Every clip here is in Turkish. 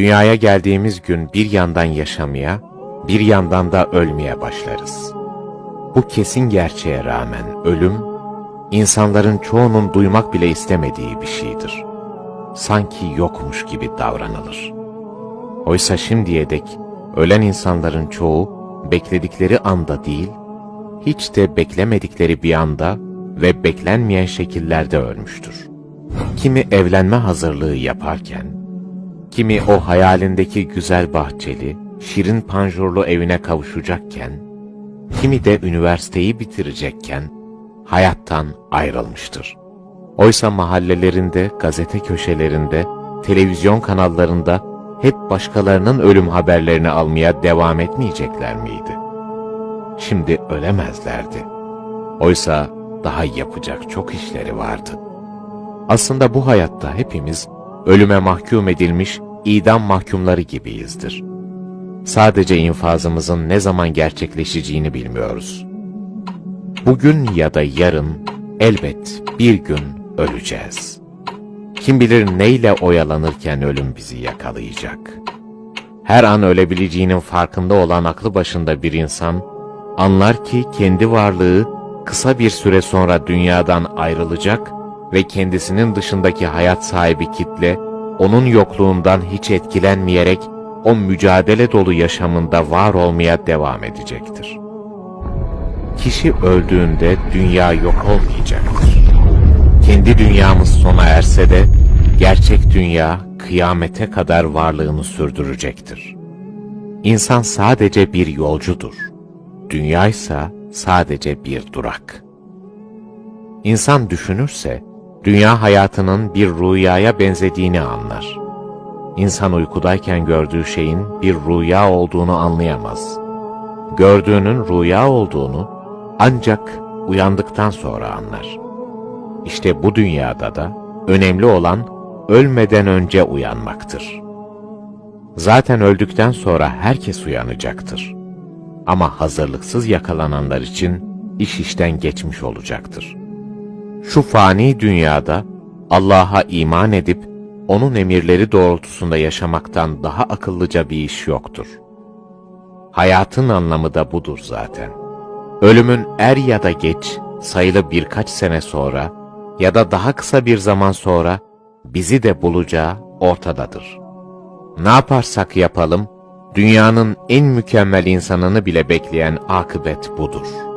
Dünyaya geldiğimiz gün bir yandan yaşamaya, bir yandan da ölmeye başlarız. Bu kesin gerçeğe rağmen ölüm, insanların çoğunun duymak bile istemediği bir şeydir. Sanki yokmuş gibi davranılır. Oysa şimdiye dek ölen insanların çoğu bekledikleri anda değil, hiç de beklemedikleri bir anda ve beklenmeyen şekillerde ölmüştür. Kimi evlenme hazırlığı yaparken, kimi o hayalindeki güzel bahçeli, şirin panjurlu evine kavuşacakken, kimi de üniversiteyi bitirecekken hayattan ayrılmıştır. Oysa mahallelerinde, gazete köşelerinde, televizyon kanallarında hep başkalarının ölüm haberlerini almaya devam etmeyecekler miydi? Şimdi ölemezlerdi. Oysa daha yapacak çok işleri vardı. Aslında bu hayatta hepimiz ölüme mahkum edilmiş idam mahkumları gibiyizdir. Sadece infazımızın ne zaman gerçekleşeceğini bilmiyoruz. Bugün ya da yarın elbet bir gün öleceğiz. Kim bilir neyle oyalanırken ölüm bizi yakalayacak. Her an ölebileceğinin farkında olan aklı başında bir insan, anlar ki kendi varlığı kısa bir süre sonra dünyadan ayrılacak ve kendisinin dışındaki hayat sahibi kitle, onun yokluğundan hiç etkilenmeyerek o mücadele dolu yaşamında var olmaya devam edecektir. Kişi öldüğünde dünya yok olmayacaktır. Kendi dünyamız sona erse de gerçek dünya kıyamete kadar varlığını sürdürecektir. İnsan sadece bir yolcudur. Dünya ise sadece bir durak. İnsan düşünürse, dünya hayatının bir rüyaya benzediğini anlar. İnsan uykudayken gördüğü şeyin bir rüya olduğunu anlayamaz. Gördüğünün rüya olduğunu ancak uyandıktan sonra anlar. İşte bu dünyada da önemli olan ölmeden önce uyanmaktır. Zaten öldükten sonra herkes uyanacaktır. Ama hazırlıksız yakalananlar için iş işten geçmiş olacaktır. Şu fani dünyada Allah'a iman edip onun emirleri doğrultusunda yaşamaktan daha akıllıca bir iş yoktur. Hayatın anlamı da budur zaten. Ölümün er ya da geç, sayılı birkaç sene sonra ya da daha kısa bir zaman sonra bizi de bulacağı ortadadır. Ne yaparsak yapalım, dünyanın en mükemmel insanını bile bekleyen akıbet budur.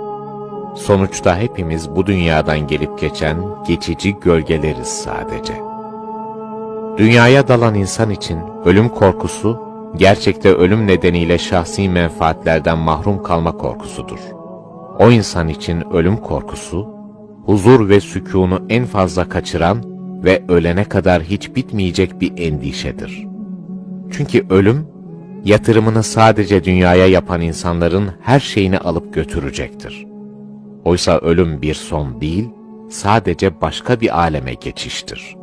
Sonuçta hepimiz bu dünyadan gelip geçen geçici gölgeleriz sadece. Dünyaya dalan insan için ölüm korkusu, gerçekte ölüm nedeniyle şahsi menfaatlerden mahrum kalma korkusudur. O insan için ölüm korkusu, huzur ve sükûnu en fazla kaçıran ve ölene kadar hiç bitmeyecek bir endişedir. Çünkü ölüm, yatırımını sadece dünyaya yapan insanların her şeyini alıp götürecektir. Oysa ölüm bir son değil, sadece başka bir aleme geçiştir.